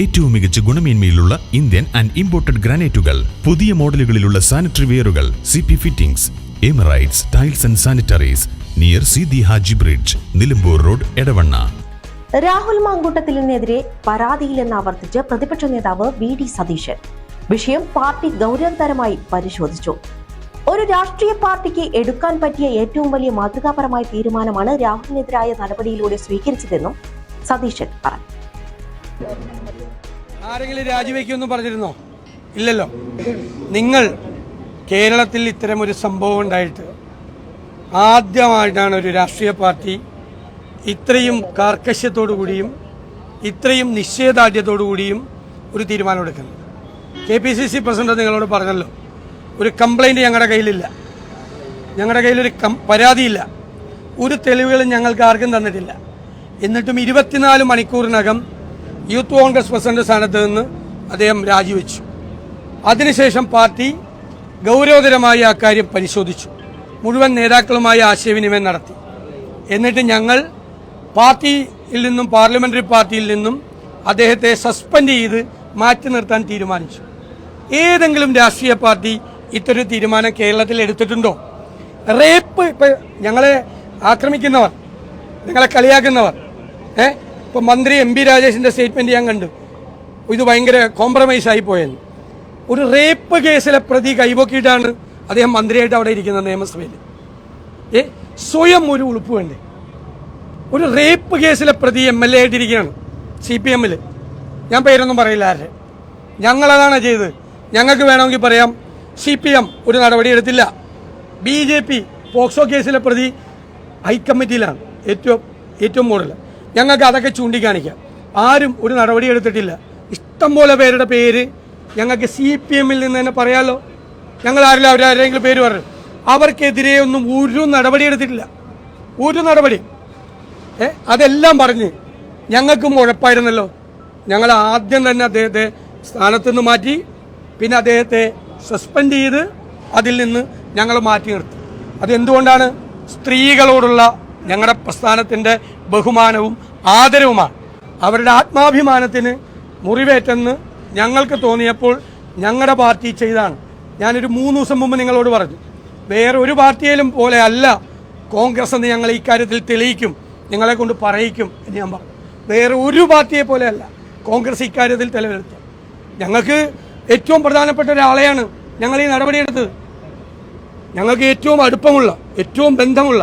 ഏറ്റവും മികച്ച ഗുണമേന്മയിലുള്ള ഇന്ത്യൻ ആൻഡ് ഇമ്പോർട്ടഡ് ഗ്രാനൈറ്റുകൾ പുതിയ മോഡലുകളിലുള്ള sanitary വെയറുകൾ C P fittings Emirates tiles and sanitaries near C D Haji bridge Nilambur road Edavanna. Rahul മാങ്കൂട്ടത്തിലിനെതിരെ പരാതിയില്ലെന്ന് ആവർത്തിച്ച് പ്രതിപക്ഷ നേതാവ് വി ഡി സതീശൻ. വിഷയം പാർട്ടി ഗൗരവതരമായി പരിശോധിച്ചു. ഒരു രാഷ്ട്രീയ പാർട്ടിക്ക് എടുക്കാൻ പറ്റിയ ഏറ്റവും വലിയ മാതൃകാപരമായ തീരുമാനമാണ് രാഹുലിനെതിരായ നടപടിയിലൂടെ സ്വീകരിച്ചതെന്നും സതീശൻ പറഞ്ഞു. ആരെങ്കിലും രാജിവെക്കുമെന്ന് പറഞ്ഞിരുന്നോ? ഇല്ലല്ലോ. നിങ്ങൾ കേരളത്തിൽ ഇത്തരം ഒരു സംഭവം ഉണ്ടായിട്ട് ആദ്യമായിട്ടാണ് ഒരു രാഷ്ട്രീയ പാർട്ടി ഇത്രയും കാർക്കശ്യത്തോടു കൂടിയും ഇത്രയും നിശ്ചയദാർഢ്യത്തോടു കൂടിയും ഒരു തീരുമാനമെടുക്കുന്നത് K P C C president നിങ്ങളോട് പറഞ്ഞല്ലോ ഒരു കംപ്ലൈന്റ് ഞങ്ങളുടെ കയ്യിലില്ല. ഞങ്ങളുടെ കയ്യിലൊരു കം പരാതിയില്ല. ഒരു തെളിവുകളും ഞങ്ങൾക്ക് ആർക്കും തന്നിട്ടില്ല. എന്നിട്ടും ഇരുപത്തിനാല് മണിക്കൂറിനകം യൂത്ത് കോൺഗ്രസ് പ്രസിഡന്റ് സ്ഥാനത്ത് നിന്ന് അദ്ദേഹം രാജിവെച്ചു. അതിനുശേഷം പാർട്ടി ഗൗരവതരമായി അക്കാര്യം കാര്യം പരിശോധിച്ചു. മുഴുവൻ നേതാക്കളുമായി ആശയവിനിമയം നടത്തി. എന്നിട്ട് ഞങ്ങൾ പാർട്ടിയിൽ നിന്നും പാർലമെന്ററി പാർട്ടിയിൽ നിന്നും അദ്ദേഹത്തെ സസ്പെൻഡ് ചെയ്ത് മാറ്റി നിർത്താൻ തീരുമാനിച്ചു. ഏതെങ്കിലും രാഷ്ട്രീയ പാർട്ടി ഇത്തരം തീരുമാനം കേരളത്തിൽ എടുത്തിട്ടുണ്ടോ? റേപ്പ് ഇപ്പം ഞങ്ങളെ ആക്രമിക്കുന്നവർ നിങ്ങളെ കളിയാക്കുന്നവർ ഏ? ഇപ്പൊ മന്ത്രി എം പി രാജേഷിന്റെ സ്റ്റേറ്റ്മെന്റ് ഞാൻ കണ്ടു. ഇത് ഭയങ്കര കോംപ്രമൈസ് ആയി പോയെന്ന്. ഒരു റേപ്പ് കേസിലെ പ്രതി കൈപൊക്കിയിട്ടാണ് അദ്ദേഹം മന്ത്രിയായിട്ട് അവിടെ ഇരിക്കുന്നത് നിയമസഭയിൽ. ഏ? സ്വയം ഒരു ഉളുപ്പ് വേണ്ടേ? ഒരു റേപ്പ് കേസിലെ പ്രതി എം എൽ എ ആയിട്ടിരിക്കുകയാണ് സി പി എമ്മിൽ ഞാൻ പേരൊന്നും പറയില്ല ആരുടെ ഞങ്ങളതാണ് ചെയ്തത്. ഞങ്ങൾക്ക് വേണമെങ്കിൽ പറയാം സി പി എം ഒരു നടപടി എടുത്തില്ല. ബി ജെ പി പോക്സോ കേസിലെ പ്രതി ഹൈക്കമ്മിറ്റിയിലാണ് ഏറ്റവും ഏറ്റവും കൂടുതൽ ഞങ്ങൾക്ക് അതൊക്കെ ചൂണ്ടിക്കാണിക്കാം. ആരും ഒരു നടപടി എടുത്തിട്ടില്ല. ഇഷ്ടംപോലെ പേരുടെ പേര് ഞങ്ങൾക്ക് സി പി എമ്മിൽ നിന്ന് തന്നെ പറയാമല്ലോ ഞങ്ങൾ ആരില്ല അവരാരെങ്കിലും പേര് പറഞ്ഞു. അവർക്കെതിരെ ഒന്നും ഒരു നടപടി എടുത്തിട്ടില്ല. ഒരു നടപടി. ഏ അതെല്ലാം പറഞ്ഞ് ഞങ്ങൾക്കും ഉഴപ്പായിരുന്നല്ലോ. ഞങ്ങൾ ആദ്യം തന്നെ അദ്ദേഹത്തെ സ്ഥാനത്തു നിന്ന് മാറ്റി പിന്നെ അദ്ദേഹത്തെ സസ്പെൻഡ് ചെയ്ത് അതിൽ നിന്ന് ഞങ്ങൾ മാറ്റി നിർത്തി. അതെന്തുകൊണ്ടാണ് സ്ത്രീകളോടുള്ള ഞങ്ങളുടെ പ്രസ്ഥാനത്തിന്റെ ബഹുമാനവും ആദരവുമാണ്. അവരുടെ ആത്മാഭിമാനത്തിന് മുറിവേറ്റെന്ന് ഞങ്ങൾക്ക് തോന്നിയപ്പോൾ ഞങ്ങളുടെ പാർട്ടി ചെയ്താണ്. ഞാനൊരു മൂന്ന് ദിവസം മുമ്പ് നിങ്ങളോട് പറഞ്ഞു വേറൊരു പാർട്ടിയിലും പോലെ അല്ല കോൺഗ്രസ് എന്ന് ഞങ്ങൾ ഇക്കാര്യത്തിൽ തെളിയിക്കും നിങ്ങളെ കൊണ്ട് പറയിക്കും എന്ന് ഞാൻ പറഞ്ഞു. വേറെ ഒരു പാർട്ടിയെ പോലെയല്ല കോൺഗ്രസ് ഇക്കാര്യത്തിൽ തെളിവെടുത്തു. ഞങ്ങൾക്ക് ഏറ്റവും പ്രധാനപ്പെട്ട ഒരാളെയാണ് ഞങ്ങൾ ഈ നടപടിയെടുത്തത്. ഞങ്ങൾക്ക് ഏറ്റവും അടുപ്പമുള്ള ഏറ്റവും ബന്ധമുള്ള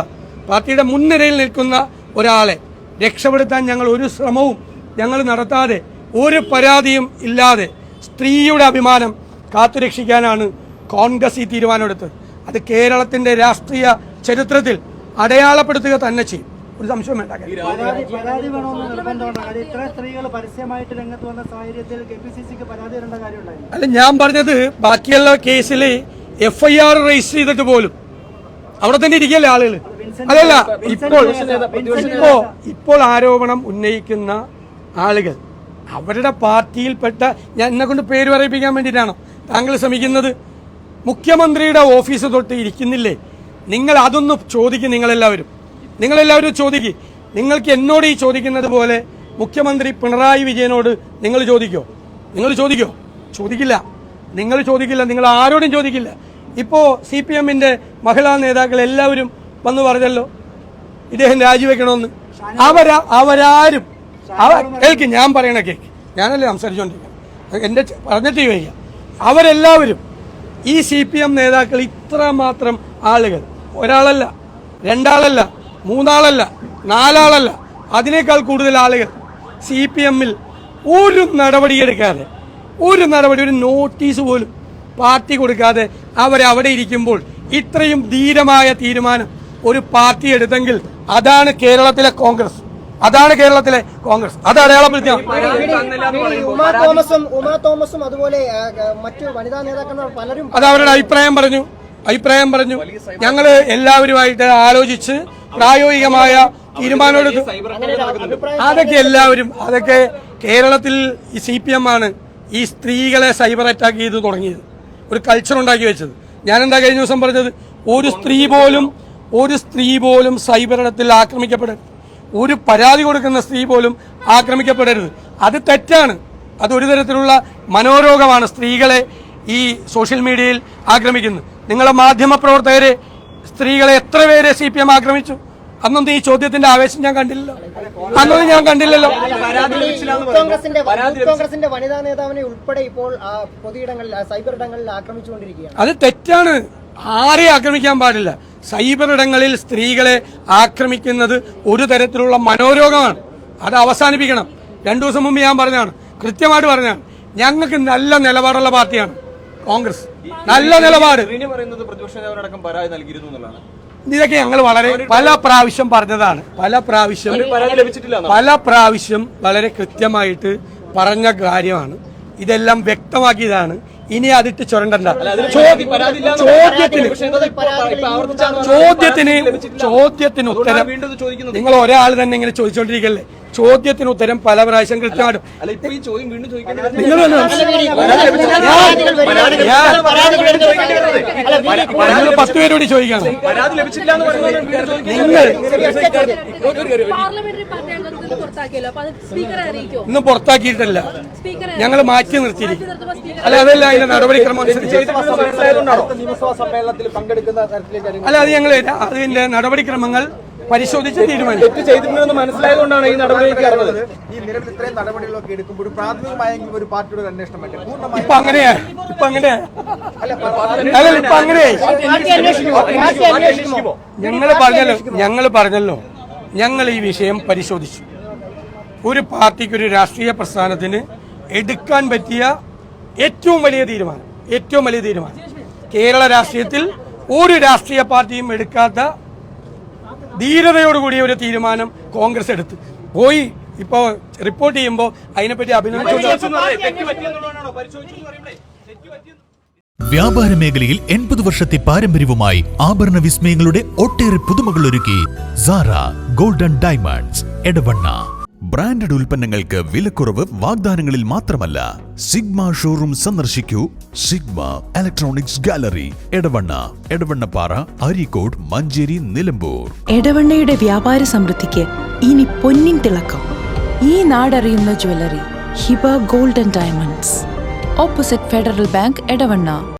പാർട്ടിയുടെ മുൻനിരയിൽ നിൽക്കുന്ന ഒരാളെ രക്ഷപ്പെടുത്താൻ ഞങ്ങൾ ഒരു ശ്രമവും ഞങ്ങൾ നടത്താതെ ഒരു പരാതിയും ഇല്ലാതെ സ്ത്രീയുടെ അഭിമാനം കാത്തുരക്ഷിക്കാനാണ് കോൺഗ്രസ് ഈ തീരുമാനമെടുത്തത്. അത് കേരളത്തിന്റെ രാഷ്ട്രീയ ചരിത്രത്തിൽ അടയാളപ്പെടുത്തുക തന്നെ ചെയ്യും. ഒരു സംശയം വേണ്ട അല്ല ഞാൻ പറഞ്ഞത് ബാക്കിയുള്ള കേസിൽ എഫ് ഐ ആർ രജിസ്റ്റർ ചെയ്തിട്ട് പോലും അവിടെ തന്നെ ഇരിക്കല്ലേ ആളുകൾ അതല്ല ഇപ്പോൾ ഇപ്പോ ഇപ്പോൾ ആരോപണം ഉന്നയിക്കുന്ന ആളുകൾ അവരുടെ പാർട്ടിയിൽപ്പെട്ട ഞാൻ എന്നെ കൊണ്ട് പേര് പറയിപ്പിക്കാൻ വേണ്ടിയിട്ടാണോ താങ്കൾ ശ്രമിക്കുന്നത്? മുഖ്യമന്ത്രിയുടെ ഓഫീസ് തൊട്ട് ഇരിക്കുന്നില്ലേ? നിങ്ങൾ അതൊന്ന് ചോദിക്കും നിങ്ങളെല്ലാവരും. നിങ്ങളെല്ലാവരും ചോദിക്കും. നിങ്ങൾക്ക് എന്നോട് ഈ ചോദിക്കുന്നത് പോലെ മുഖ്യമന്ത്രി പിണറായി വിജയനോട് നിങ്ങൾ ചോദിക്കോ? നിങ്ങൾ ചോദിക്കോ? ചോദിക്കില്ല. നിങ്ങൾ ചോദിക്കില്ല. നിങ്ങൾ ആരോടും ചോദിക്കില്ല. ഇപ്പോൾ സി പി എമ്മിന്റെ മഹിളാ നേതാക്കൾ എല്ലാവരും വന്ന് പറഞ്ഞല്ലോ. ഇദ്ദേഹം രാജിവെക്കണമെന്ന്. അവരാ അവരാരും അവ കേൾക്ക് ഞാൻ പറയണ കേക്ക് ഞാനല്ലേ സംസാരിച്ചുകൊണ്ടിരിക്കുന്നത് എന്റെ ച- പറഞ്ഞിട്ട് വയ്യ അവരെല്ലാവരും ഈ സി പി എം നേതാക്കൾ ഇത്രമാത്രം ആളുകൾ. ഒരാളല്ല രണ്ടാളല്ല മൂന്നാളല്ല നാലാളല്ല. അതിനേക്കാൾ കൂടുതൽ ആളുകൾ സി പി എമ്മിൽ ഒരു നടപടിയെടുക്കാതെ ഒരു നടപടി ഒരു നോട്ടീസ് പോലും പാർട്ടി കൊടുക്കാതെ അവരവിടെ ഇരിക്കുമ്പോൾ ഇത്രയും ധീരമായ തീരുമാനം ഒരു പാർട്ടി എടുത്തെങ്കിൽ അതാണ് കേരളത്തിലെ കോൺഗ്രസ്. അതാണ് കേരളത്തിലെ കോൺഗ്രസ്. അത് അടയാളപ്പെടുത്തിയ ഉമാ തോമസും ഉമാ തോമസും അതുപോലെ മറ്റു വനിതാ നേതാക്കന്മാർ പലരും അത് അവരുടെ അഭിപ്രായം പറഞ്ഞു. അഭിപ്രായം പറഞ്ഞു. ഞങ്ങൾ എല്ലാവരുമായിട്ട് ആലോചിച്ച് പ്രായോഗികമായ തീരുമാനമെടുത്തു അതൊക്കെ എല്ലാവരും അതൊക്കെ കേരളത്തിൽ ഈ സി പി എം ആണ് ഈ സ്ത്രീകളെ സൈബർ അറ്റാക്ക് ചെയ്ത് തുടങ്ങിയത്. ഒരു കൾച്ചർ ഉണ്ടാക്കി വെച്ചത്. ഞാൻ എന്താ കഴിഞ്ഞ ദിവസം പറഞ്ഞത്? ഒരു സ്ത്രീ പോലും ഒരു സ്ത്രീ പോലും സൈബർ ഇടത്തിൽ ആക്രമിക്കപ്പെടരുത്. ഒരു പരാതി കൊടുക്കുന്ന സ്ത്രീ പോലും ആക്രമിക്കപ്പെടരുത്. അത് തെറ്റാണ്. അതൊരു തരത്തിലുള്ള മനോരോഗമാണ് സ്ത്രീകളെ ഈ സോഷ്യൽ മീഡിയയിൽ ആക്രമിക്കുന്നത്. നിങ്ങളെ മാധ്യമ പ്രവർത്തകരെ സ്ത്രീകളെ എത്ര പേരെ സി പി എം ആക്രമിച്ചു? അന്നൊന്നും ഈ ചോദ്യത്തിന്റെ ആവേശം ഞാൻ കണ്ടില്ലല്ലോ. അന്നൊന്നും ഞാൻ കണ്ടില്ലല്ലോ. കോൺഗ്രസിന്റെ വനിതാ നേതാവിനെ ഉൾപ്പെടെ ഇപ്പോൾ പൊതുയിടങ്ങളിൽ സൈബർ ഇടങ്ങളിൽ ആക്രമിച്ചുകൊണ്ടിരിക്കുകയാണ്. അത് തെറ്റാണ്. ആരെയും ആക്രമിക്കാൻ പാടില്ല. സൈബർ ഇടങ്ങളിൽ സ്ത്രീകളെ ആക്രമിക്കുന്നത് ഒരു തരത്തിലുള്ള മനോരോഗമാണ്. അത് അവസാനിപ്പിക്കണം. രണ്ടു ദിവസം മുമ്പ് ഞാൻ പറഞ്ഞതാണ്. കൃത്യമായിട്ട് പറഞ്ഞാണ് ഞങ്ങൾക്ക് നല്ല നിലപാടുള്ള പാർട്ടിയാണ് കോൺഗ്രസ്. നല്ല നിലപാട്. ഇതൊക്കെ ഞങ്ങൾ വളരെ പല പ്രാവശ്യം പറഞ്ഞതാണ്. പല പ്രാവശ്യം പല പ്രാവശ്യം വളരെ കൃത്യമായിട്ട് പറഞ്ഞ കാര്യമാണ്. ഇതെല്ലാം വ്യക്തമാക്കിയതാണ്. ഇനി അതിട്ട് ചുരണ്ടണ്ട. ചോദ്യ- ചോദ്യത്തിന് ചോദ്യത്തിന് ചോദ്യത്തിന് ഉത്തരം. നിങ്ങൾ ഒരാൾ തന്നെ ഇങ്ങനെ ചോദിച്ചോണ്ടിരിക്കല്ലേ? ചോദ്യത്തിന് ഉത്തരം പല പ്രാവശ്യം കൃത്യമായിട്ടും ഈ ചോദ്യം വീണ്ടും ചോദിക്കേണ്ടത് നിങ്ങൾ പത്ത് പേരോട് ചോദിക്കണം. നിങ്ങൾ ഇന്ന് പുറത്താക്കിയിട്ടല്ല. ഞങ്ങൾ മാറ്റി നിർത്തിയിരിക്കും അല്ല അതല്ല അതിന്റെ നടപടിക്രമം അനുസരിച്ച്. മനസ്സിലായതുകൊണ്ടാണോ? നിയമസഭാ സമ്മേളനത്തിൽ പങ്കെടുക്കുന്ന തരത്തിലേക്ക് അല്ല അത് ഞങ്ങൾ അതിന്റെ നടപടിക്രമങ്ങൾ പരിശോധിച്ച് തീരുമാനിക്കും മനസ്സിലായതുകൊണ്ടാണ് ഈ നടപടിയിലേക്ക് ഇറങ്ങുന്നത് ഈ നിലവിൽ ഇത്രയും നടപടികളൊക്കെ എടുക്കുമ്പോൾ ഒരു പ്രാഥമികമായെങ്കിലും ഒരു പാർട്ടിയുടെ ഒരു അന്വേഷണം വേണ്ടേ? പൂർണമായി ഇപ്പൊ അങ്ങനെയാ. ഇപ്പൊ അങ്ങനെയാ. അല്ല ഇപ്പൊ അങ്ങനെയായി ഞങ്ങൾ പറഞ്ഞല്ലോ ഞങ്ങൾ പറഞ്ഞല്ലോ ഞങ്ങൾ ഈ വിഷയം പരിശോധിച്ചു. ഒരു പാർട്ടിക്ക് ഒരു രാഷ്ട്രീയ പ്രസ്ഥാനത്തിന് എടുക്കാൻ പറ്റിയ ഏറ്റവും വലിയ തീരുമാനം ഏറ്റവും വലിയ തീരുമാനം. കേരള രാഷ്ട്രീയത്തിൽ ഒരു രാഷ്ട്രീയ പാർട്ടിയും എടുക്കാത്ത ധീരതയോടുകൂടിയ ഒരു തീരുമാനം കോൺഗ്രസ് എടുത്ത്. പോയി ഇപ്പോ റിപ്പോർട്ട് ചെയ്യുമ്പോൾ അതിനെപ്പറ്റി അഭിനന്ദിച്ചു വ്യാപാര മേഖലയിൽ എൺപത് വർഷത്തെ പാരമ്പര്യവുമായി ആഭരണ വിസ്മയങ്ങളുടെ ഒട്ടേറെ പുതുമകൾ ഒരുക്കി. Sara golden diamonds Edavanna. Branded ഉൽപ്പന്നങ്ങൾക്ക് വിലക്കുറവ് വാഗ്ദാനങ്ങളിൽ മാത്രമല്ല. സിഗ്മ ഷോറൂം സന്ദർശിക്കൂ. Sigma electronics gallery Edavanna Edavannappara Areekode Manjeri Nilambur. എടവണ്ണയുടെ വ്യാപാര സമൃദ്ധിക്ക് ഇനി പൊന്നിൻ തിളക്കം. ഈ നാടറിയുന്ന jewellery Hiba golden diamonds. Opposite Federal Bank Edavanna.